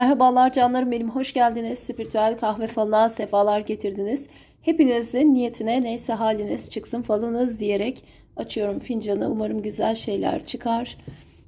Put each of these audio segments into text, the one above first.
Merhabalar canlarım benim hoş geldiniz. Spiritüel kahve falına sefalar getirdiniz. Hepinizin niyetine neyse haliniz çıksın falınız diyerek açıyorum fincanı. Umarım güzel şeyler çıkar.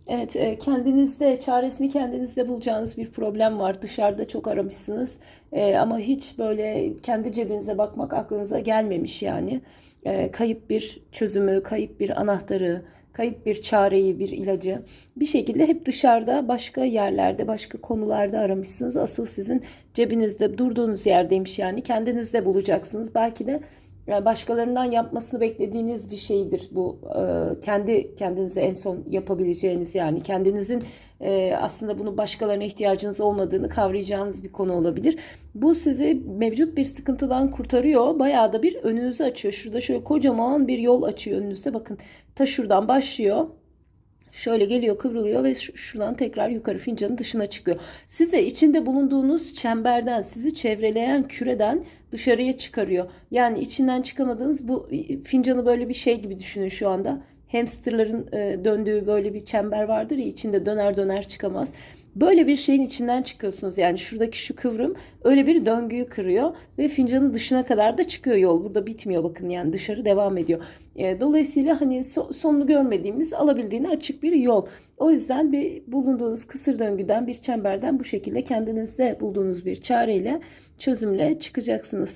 Evet e, kendinizde çaresini kendinizde bulacağınız bir problem var. Dışarıda çok aramışsınız E, ama hiç böyle kendi cebinize bakmak aklınıza gelmemiş yani. E, kayıp bir çözümü, kayıp bir anahtarı, kayıp bir çareyi, bir ilacı bir şekilde hep dışarıda, başka yerlerde, başka konularda aramışsınız. Asıl sizin cebinizde, durduğunuz yerdeymiş yani. Kendinizde bulacaksınız. Belki de e, başkalarından yapmasını beklediğiniz bir şeydir bu. E, Kendi kendinize en son yapabileceğiniz yani kendinizin e, aslında bunu başkalarına ihtiyacınız olmadığını kavrayacağınız bir konu olabilir. Bu sizi mevcut bir sıkıntıdan kurtarıyor. Bayağı da bir önünüzü açıyor. Şurada şöyle kocaman bir yol açıyor önünüzde. Bakın ta şuradan başlıyor. Şöyle geliyor kıvrılıyor ve şu- şuradan tekrar yukarı fincanın dışına çıkıyor. Size içinde bulunduğunuz çemberden, sizi çevreleyen küreden dışarıya çıkarıyor. Yani içinden çıkamadığınız bu fincanı böyle bir şey gibi düşünün şu anda. Hamsterların e, döndüğü böyle bir çember vardır ya içinde döner döner çıkamaz. Böyle bir şeyin içinden çıkıyorsunuz. Yani şuradaki şu kıvrım öyle bir döngüyü kırıyor ve fincanın dışına kadar da çıkıyor yol. Burada bitmiyor bakın yani dışarı devam ediyor. E, Dolayısıyla hani so- sonunu görmediğimiz alabildiğine açık bir yol. O yüzden bir bulunduğunuz kısır döngüden bir çemberden bu şekilde kendinizde bulduğunuz bir çareyle çözümle çıkacaksınız.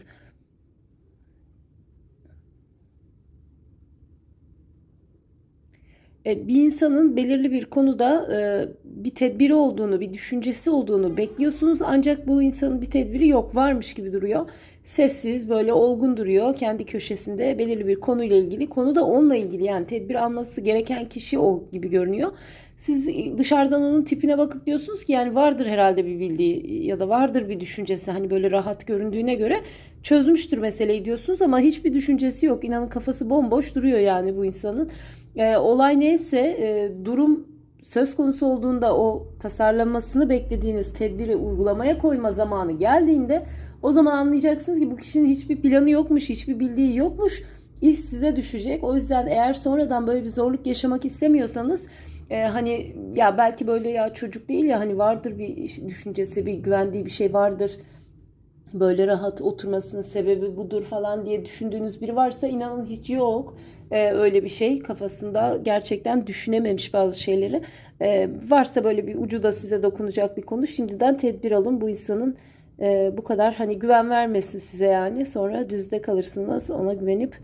Bir insanın belirli bir konuda e, bir tedbiri olduğunu, bir düşüncesi olduğunu bekliyorsunuz. Ancak bu insanın bir tedbiri yok, varmış gibi duruyor. Sessiz, böyle olgun duruyor kendi köşesinde belirli bir konuyla ilgili. Konu da onunla ilgili yani tedbir alması gereken kişi o gibi görünüyor. Siz dışarıdan onun tipine bakıp diyorsunuz ki yani vardır herhalde bir bildiği ya da vardır bir düşüncesi. Hani böyle rahat göründüğüne göre çözmüştür meseleyi diyorsunuz ama hiçbir düşüncesi yok. İnanın kafası bomboş duruyor yani bu insanın. E, olay neyse e, durum söz konusu olduğunda o tasarlamasını beklediğiniz tedbiri uygulamaya koyma zamanı geldiğinde o zaman anlayacaksınız ki bu kişinin hiçbir planı yokmuş, hiçbir bildiği yokmuş. İş size düşecek. O yüzden eğer sonradan böyle bir zorluk yaşamak istemiyorsanız e, hani ya belki böyle ya çocuk değil ya hani vardır bir düşüncesi, bir güvendiği bir şey vardır böyle rahat oturmasının sebebi budur falan diye düşündüğünüz biri varsa inanın hiç yok. Ee, öyle bir şey kafasında gerçekten düşünememiş bazı şeyleri. Ee, varsa böyle bir ucu da size dokunacak bir konu şimdiden tedbir alın. Bu insanın e, bu kadar hani güven vermesin size yani. Sonra düzde kalırsınız ona güvenip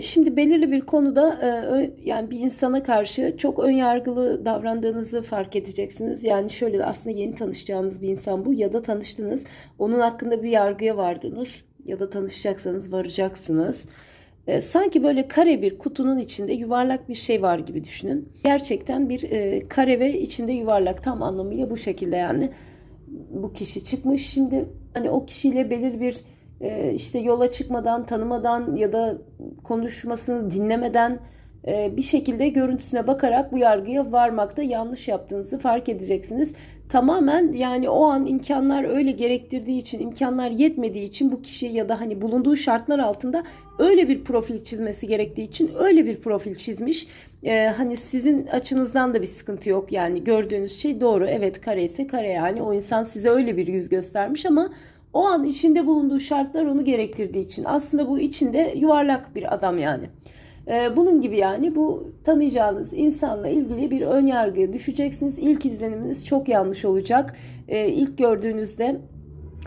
Şimdi belirli bir konuda e, yani bir insana karşı çok ön yargılı davrandığınızı fark edeceksiniz. Yani şöyle aslında yeni tanışacağınız bir insan bu ya da tanıştınız. Onun hakkında bir yargıya vardınız ya da tanışacaksanız varacaksınız. E, Sanki böyle kare bir kutunun içinde yuvarlak bir şey var gibi düşünün. Gerçekten bir e, kare ve içinde yuvarlak tam anlamıyla bu şekilde yani bu kişi çıkmış. Şimdi hani o kişiyle belirli bir e, işte yola çıkmadan, tanımadan ya da konuşmasını dinlemeden e, bir şekilde görüntüsüne bakarak bu yargıya varmakta yanlış yaptığınızı fark edeceksiniz. Tamamen yani o an imkanlar öyle gerektirdiği için, imkanlar yetmediği için bu kişi ya da hani bulunduğu şartlar altında öyle bir profil çizmesi gerektiği için öyle bir profil çizmiş. Ee, hani sizin açınızdan da bir sıkıntı yok yani gördüğünüz şey doğru. Evet kare ise kare yani o insan size öyle bir yüz göstermiş ama o an içinde bulunduğu şartlar onu gerektirdiği için aslında bu içinde yuvarlak bir adam yani. Ee, bunun gibi yani bu tanıyacağınız insanla ilgili bir ön yargıya düşeceksiniz. İlk izleniminiz çok yanlış olacak. Ee, ilk gördüğünüzde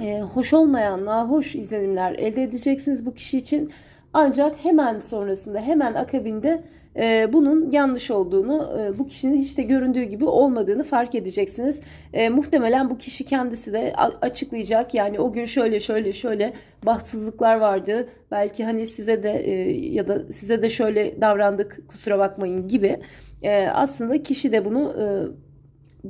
e, hoş olmayan, nahoş izlenimler elde edeceksiniz bu kişi için. Ancak hemen sonrasında, hemen akabinde e, bunun yanlış olduğunu, e, bu kişinin hiç de göründüğü gibi olmadığını fark edeceksiniz. E, muhtemelen bu kişi kendisi de açıklayacak. Yani o gün şöyle şöyle şöyle bahtsızlıklar vardı. Belki hani size de e, ya da size de şöyle davrandık kusura bakmayın gibi. E, aslında kişi de bunu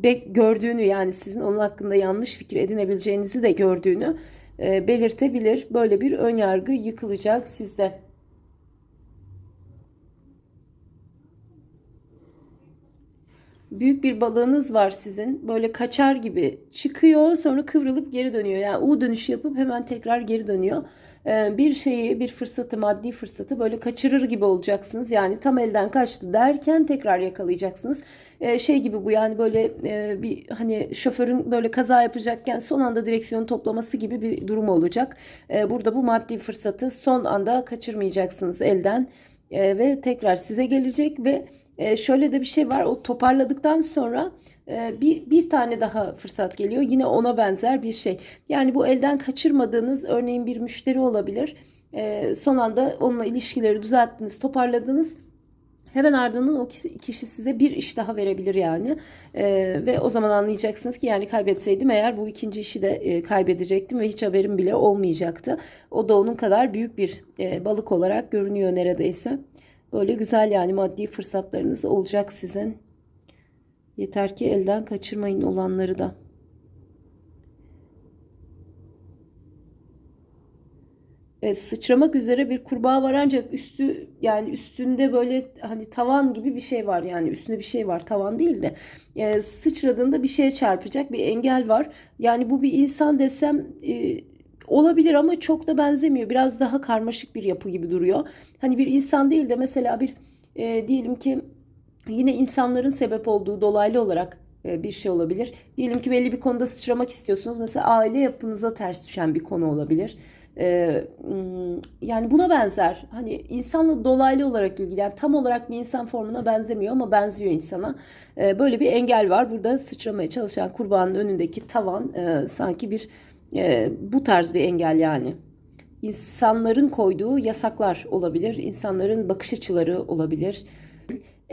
e, gördüğünü yani sizin onun hakkında yanlış fikir edinebileceğinizi de gördüğünü e, belirtebilir. Böyle bir ön yargı yıkılacak sizde. Büyük bir balığınız var sizin. Böyle kaçar gibi çıkıyor sonra kıvrılıp geri dönüyor. Yani U dönüşü yapıp hemen tekrar geri dönüyor. Ee, bir şeyi, bir fırsatı, maddi fırsatı böyle kaçırır gibi olacaksınız. Yani tam elden kaçtı derken tekrar yakalayacaksınız. Ee, şey gibi bu yani böyle e, bir hani şoförün böyle kaza yapacakken son anda direksiyonu toplaması gibi bir durum olacak. Ee, burada bu maddi fırsatı son anda kaçırmayacaksınız elden ve tekrar size gelecek ve e, şöyle de bir şey var. O toparladıktan sonra e, bir, bir tane daha fırsat geliyor. Yine ona benzer bir şey. Yani bu elden kaçırmadığınız örneğin bir müşteri olabilir. E, son anda onunla ilişkileri düzelttiniz, toparladınız. Hemen ardından o kişi, size bir iş daha verebilir yani. E, ve o zaman anlayacaksınız ki yani kaybetseydim eğer bu ikinci işi de e, kaybedecektim ve hiç haberim bile olmayacaktı. O da onun kadar büyük bir e, balık olarak görünüyor neredeyse. Böyle güzel yani maddi fırsatlarınız olacak sizin. Yeter ki elden kaçırmayın olanları da. Evet, sıçramak üzere bir kurbağa var ancak üstü yani üstünde böyle hani tavan gibi bir şey var yani üstünde bir şey var tavan değil de e, sıçradığında bir şeye çarpacak bir engel var. Yani bu bir insan desem e, olabilir ama çok da benzemiyor biraz daha karmaşık bir yapı gibi duruyor. Hani bir insan değil de mesela bir e, diyelim ki yine insanların sebep olduğu dolaylı olarak e, bir şey olabilir. Diyelim ki belli bir konuda sıçramak istiyorsunuz. Mesela aile yapınıza ters düşen bir konu olabilir. Ee, yani buna benzer hani insanla dolaylı olarak ilgili yani tam olarak bir insan formuna benzemiyor ama benziyor insana ee, böyle bir engel var burada sıçramaya çalışan kurbanın önündeki tavan e, sanki bir e, bu tarz bir engel yani insanların koyduğu yasaklar olabilir insanların bakış açıları olabilir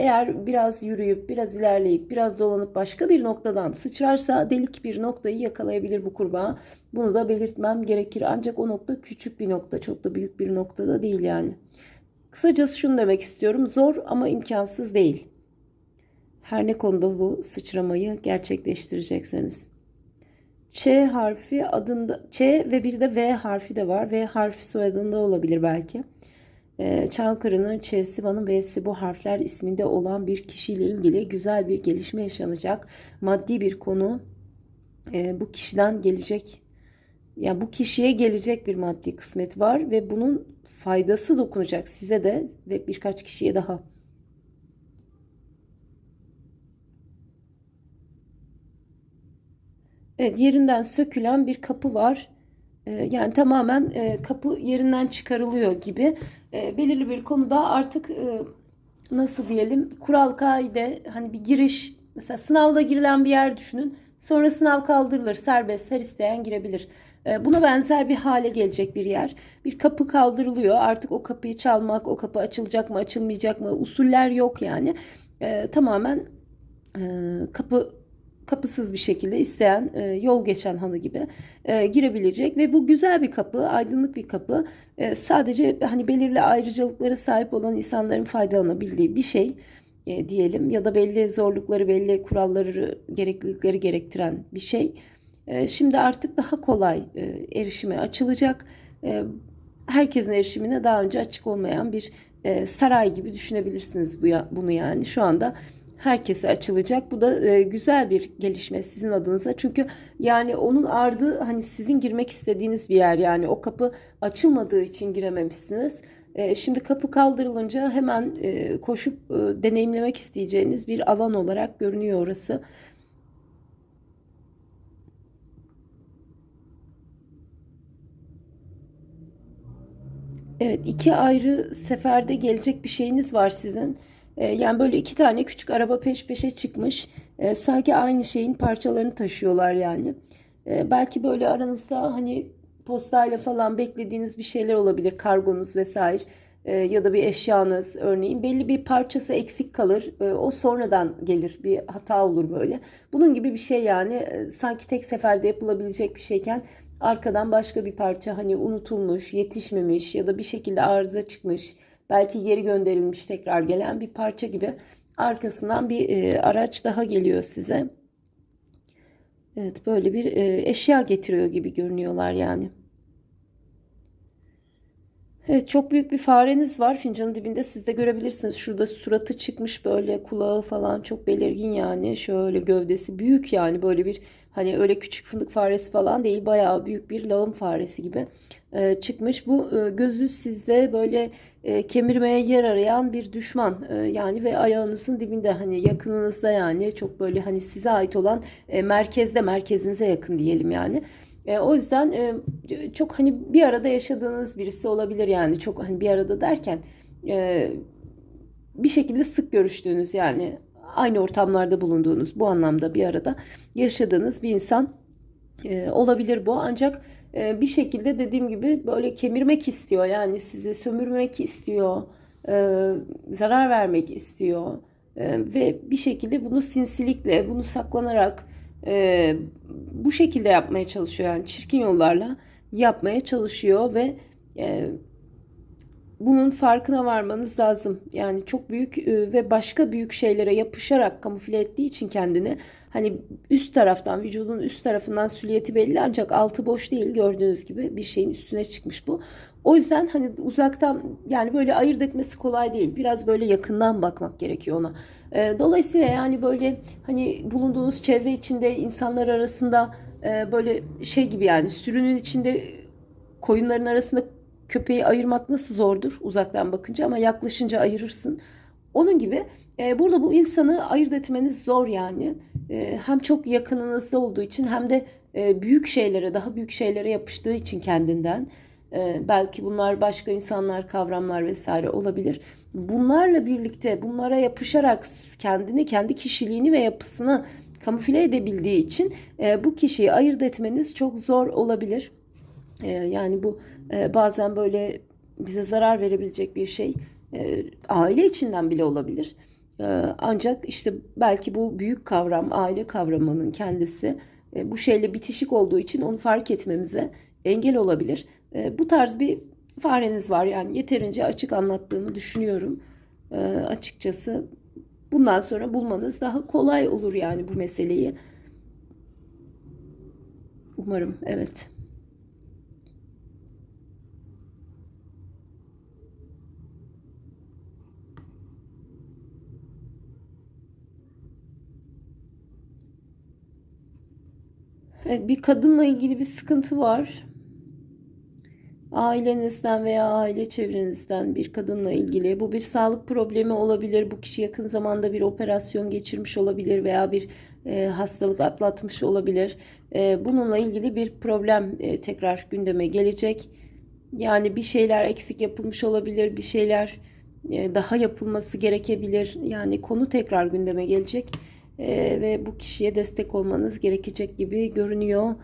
eğer biraz yürüyüp, biraz ilerleyip, biraz dolanıp başka bir noktadan sıçrarsa delik bir noktayı yakalayabilir bu kurbağa. Bunu da belirtmem gerekir. Ancak o nokta küçük bir nokta, çok da büyük bir noktada değil yani. Kısacası şunu demek istiyorum. Zor ama imkansız değil. Her ne konuda bu sıçramayı gerçekleştirecekseniz. Ç harfi adında Ç ve bir de V harfi de var. V harfi soyadında olabilir belki. Ee, Çankırı'nın Ç'si, Van'ın V'si bu harfler isminde olan bir kişiyle ilgili güzel bir gelişme yaşanacak. Maddi bir konu e, bu kişiden gelecek. Yani bu kişiye gelecek bir maddi kısmet var ve bunun faydası dokunacak size de ve birkaç kişiye daha. Evet yerinden sökülen bir kapı var. Ee, yani tamamen e, kapı yerinden çıkarılıyor gibi. E, belirli bir konuda artık e, nasıl diyelim kural kaide hani bir giriş mesela sınavda girilen bir yer düşünün. Sonra sınav kaldırılır serbest her isteyen girebilir. Buna benzer bir hale gelecek bir yer. Bir kapı kaldırılıyor. Artık o kapıyı çalmak, o kapı açılacak mı, açılmayacak mı? Usuller yok yani. tamamen kapı kapısız bir şekilde isteyen e, yol geçen hanı gibi e, girebilecek ve bu güzel bir kapı, aydınlık bir kapı. E, sadece hani belirli ayrıcalıklara sahip olan insanların faydalanabildiği bir şey e, diyelim ya da belli zorlukları, belli kuralları, gereklilikleri gerektiren bir şey. E, şimdi artık daha kolay e, erişime açılacak. E, herkesin erişimine daha önce açık olmayan bir e, saray gibi düşünebilirsiniz bu ya, bunu yani. Şu anda herkese açılacak. Bu da e, güzel bir gelişme sizin adınıza. Çünkü yani onun ardı hani sizin girmek istediğiniz bir yer yani o kapı açılmadığı için girememişsiniz. E, şimdi kapı kaldırılınca hemen e, koşup e, deneyimlemek isteyeceğiniz bir alan olarak görünüyor orası. Evet iki ayrı seferde gelecek bir şeyiniz var sizin. Ee, yani böyle iki tane küçük araba peş peşe çıkmış. E, sanki aynı şeyin parçalarını taşıyorlar yani. E, belki böyle aranızda hani postayla falan beklediğiniz bir şeyler olabilir. Kargonuz vesaire e, ya da bir eşyanız örneğin belli bir parçası eksik kalır. E, o sonradan gelir bir hata olur böyle. Bunun gibi bir şey yani e, sanki tek seferde yapılabilecek bir şeyken arkadan başka bir parça hani unutulmuş, yetişmemiş ya da bir şekilde arıza çıkmış belki geri gönderilmiş tekrar gelen bir parça gibi arkasından bir e, araç daha geliyor size. Evet böyle bir e, eşya getiriyor gibi görünüyorlar yani. Evet, çok büyük bir fareniz var fincanın dibinde. Siz de görebilirsiniz. Şurada suratı çıkmış böyle kulağı falan çok belirgin yani. Şöyle gövdesi büyük yani böyle bir hani öyle küçük fındık faresi falan değil. Bayağı büyük bir lağım faresi gibi e, çıkmış. Bu e, gözü sizde böyle e, kemirmeye yer arayan bir düşman e, yani ve ayağınızın dibinde hani yakınınızda yani çok böyle hani size ait olan e, merkezde merkezinize yakın diyelim yani. E, o yüzden e, çok hani bir arada yaşadığınız birisi olabilir yani çok hani bir arada derken e, bir şekilde sık görüştüğünüz yani aynı ortamlarda bulunduğunuz bu anlamda bir arada yaşadığınız bir insan e, olabilir bu. Ancak e, bir şekilde dediğim gibi böyle kemirmek istiyor. Yani sizi sömürmek istiyor e, zarar vermek istiyor e, ve bir şekilde bunu sinsilikle bunu saklanarak e, bu şekilde yapmaya çalışıyor. Yani çirkin yollarla yapmaya çalışıyor ve e, bunun farkına varmanız lazım. Yani çok büyük e, ve başka büyük şeylere yapışarak kamufle ettiği için kendini hani üst taraftan vücudun üst tarafından süliyeti belli ancak altı boş değil gördüğünüz gibi bir şeyin üstüne çıkmış bu. O yüzden hani uzaktan yani böyle ayırt etmesi kolay değil. Biraz böyle yakından bakmak gerekiyor ona. E, dolayısıyla yani böyle hani bulunduğunuz çevre içinde insanlar arasında e, böyle şey gibi yani sürünün içinde koyunların arasında köpeği ayırmak nasıl zordur uzaktan bakınca ama yaklaşınca ayırırsın. Onun gibi e, burada bu insanı ayırt etmeniz zor yani. E, hem çok yakınınızda olduğu için hem de e, büyük şeylere, daha büyük şeylere yapıştığı için kendinden. E, belki bunlar başka insanlar, kavramlar vesaire olabilir. Bunlarla birlikte, bunlara yapışarak kendini, kendi kişiliğini ve yapısını kamufle edebildiği için e, bu kişiyi ayırt etmeniz çok zor olabilir. E, yani bu e, bazen böyle bize zarar verebilecek bir şey e, aile içinden bile olabilir. E, ancak işte belki bu büyük kavram, aile kavramının kendisi e, bu şeyle bitişik olduğu için onu fark etmemize engel olabilir. E, bu tarz bir fareniz var yani yeterince açık anlattığımı düşünüyorum. E, açıkçası bundan sonra bulmanız daha kolay olur yani bu meseleyi. Umarım evet. Evet, bir kadınla ilgili bir sıkıntı var. Ailenizden veya aile çevrenizden bir kadınla ilgili. Bu bir sağlık problemi olabilir. Bu kişi yakın zamanda bir operasyon geçirmiş olabilir veya bir e, hastalık atlatmış olabilir. E, bununla ilgili bir problem e, tekrar gündeme gelecek. Yani bir şeyler eksik yapılmış olabilir, bir şeyler e, daha yapılması gerekebilir. Yani konu tekrar gündeme gelecek e, ve bu kişiye destek olmanız gerekecek gibi görünüyor.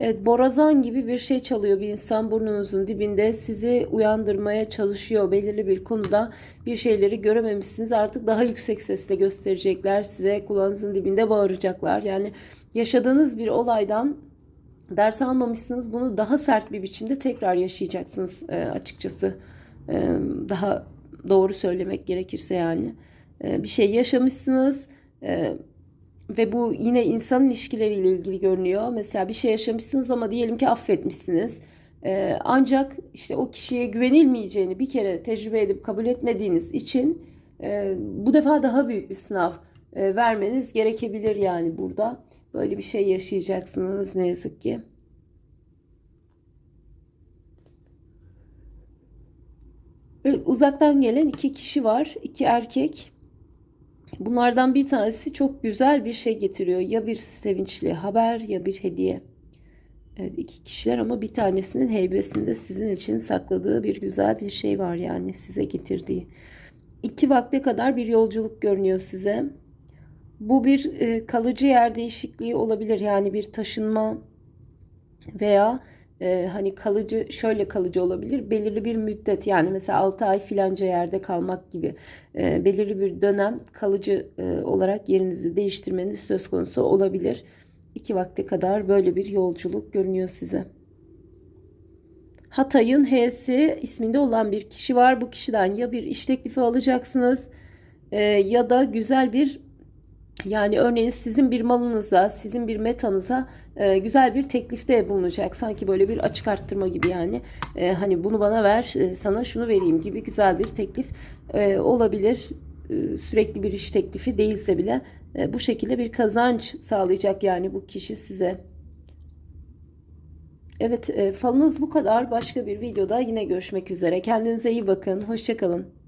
Evet, borazan gibi bir şey çalıyor bir insan burnunuzun dibinde sizi uyandırmaya çalışıyor. Belirli bir konuda bir şeyleri görememişsiniz artık daha yüksek sesle gösterecekler size kulağınızın dibinde bağıracaklar. Yani yaşadığınız bir olaydan ders almamışsınız bunu daha sert bir biçimde tekrar yaşayacaksınız e, açıkçası. E, daha doğru söylemek gerekirse yani. E, bir şey yaşamışsınız ve bu yine insan ilişkileriyle ilgili görünüyor. Mesela bir şey yaşamışsınız ama diyelim ki affetmişsiniz. Ee, ancak işte o kişiye güvenilmeyeceğini bir kere tecrübe edip kabul etmediğiniz için e, bu defa daha büyük bir sınav e, vermeniz gerekebilir yani burada. Böyle bir şey yaşayacaksınız ne yazık ki. Evet, uzaktan gelen iki kişi var. iki erkek. Bunlardan bir tanesi çok güzel bir şey getiriyor. Ya bir sevinçli haber ya bir hediye. Evet iki kişiler ama bir tanesinin heybesinde sizin için sakladığı bir güzel bir şey var yani size getirdiği. İki vakte kadar bir yolculuk görünüyor size. Bu bir e, kalıcı yer değişikliği olabilir. Yani bir taşınma veya e, hani kalıcı şöyle kalıcı olabilir belirli bir müddet yani mesela 6 ay filanca yerde kalmak gibi e, belirli bir dönem kalıcı e, olarak yerinizi değiştirmeniz söz konusu olabilir. 2 vakte kadar böyle bir yolculuk görünüyor size. Hatay'ın H'si isminde olan bir kişi var. Bu kişiden ya bir iş teklifi alacaksınız e, ya da güzel bir Yani örneğin sizin bir malınıza, sizin bir metanıza e, güzel bir teklifte bulunacak. Sanki böyle bir açık arttırma gibi yani. E, hani bunu bana ver, e, sana şunu vereyim gibi güzel bir teklif e, olabilir. E, sürekli bir iş teklifi değilse bile e, bu şekilde bir kazanç sağlayacak yani bu kişi size. Evet, e, falınız bu kadar. Başka bir videoda yine görüşmek üzere. Kendinize iyi bakın. Hoşçakalın.